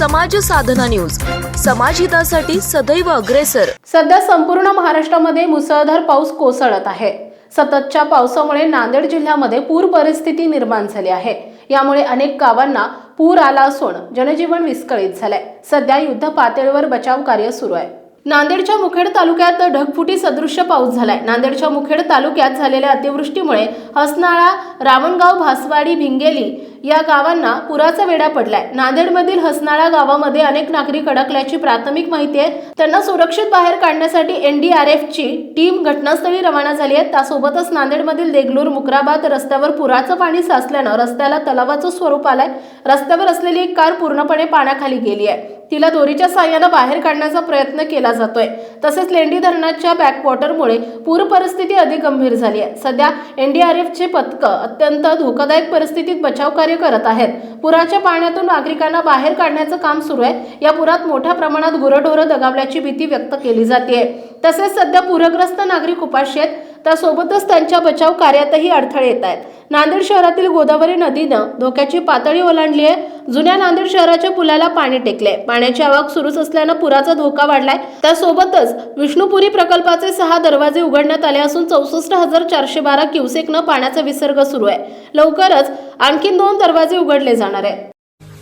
समाज साधना न्यूज. समाजहितासाठी सदैव अग्रेसर. सध्या संपूर्ण महाराष्ट्रामध्ये मुसळधार पाऊस कोसळत आहे. सततच्या पावसामुळे नांदेड जिल्ह्यामध्ये पूर परिस्थिती निर्माण झाली आहे. यामुळे अनेक गावांना पूर आला असून जनजीवन विस्कळीत झालंय. सध्या युद्ध पातळीवर बचाव कार्य सुरू आहे. नांदेडच्या मुखेड तालुक्यात ढगफुटी सदृश्य पाऊस झालाय. नांदेडच्या मुखेड तालुक्यात झालेल्या अतिवृष्टीमुळे हसनाळा रावणगाव भासवाडी भिंगेली या गावांना पुराचा वेढा पडलाय. नांदेडमधील हसनाळा गावामध्ये अनेक नागरिक अडकल्याची प्राथमिक माहिती आहे त्यांना सुरक्षित बाहेर काढण्यासाठी एनडीआरएफची टीम घटनास्थळी रवाना झाली आहे. त्यासोबतच नांदेडमधील देगलूर मुक्राबाद रस्त्यावर पुराचं पाणी साचल्यानं रस्त्याला तलावाचं स्वरूप आलंय. रस्त्यावर असलेली एक कार पूर्णपणे पाण्याखाली गेली आहे. तिला दोरीच्या साह्यानं बाहेर काढण्याचा प्रयत्न केला जातोय. तसेच लेंडी धरणाच्या बॅकवॉटरमुळे पूर परिस्थिती अधिक गंभीर झाली आहे. सध्या एनडीआरएफचे पथकं अत्यंत धोकादायक परिस्थितीत बचाव कार्य करत आहेत. पुराच्या पाण्यातून नागरिकांना बाहेर काढण्याचं काम सुरू आहे. या पुरात मोठ्या प्रमाणात गुरढोरं दगावल्याची भीती व्यक्त केली जाते तसेच सध्या पूरग्रस्त नागरिक उपाशी आहेत. त्यासोबतच त्यांच्या बचाव कार्यातही अडथळे येत आहेत. नांदेड शहरातील गोदावरी नदीनं धोक्याची पातळी ओलांडली आहे. जुन्या नांदेड शहराच्या पुलाला पाणी टेकले पाण्याची आवक सुरूच असल्यानं पुराचा धोका वाढलाय. त्यासोबतच विष्णुपुरी प्रकल्पाचे सहा दरवाजे उघडण्यात आले असून चौसष्ट हजार चारशे बारा क्युसेकनं पाण्याचा विसर्ग सुरू आहे. लवकरच आणखीन दोन दरवाजे उघडले जाणार आहे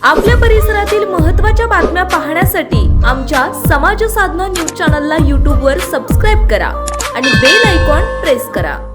आपल्या परिसरातील महत्त्वाच्या बातम्या पाहण्यासाठी आमच्या समाज साधना न्यूज चॅनलला यूट्यूबवर सबस्क्राईब करा आणि बेल प्रेस करा.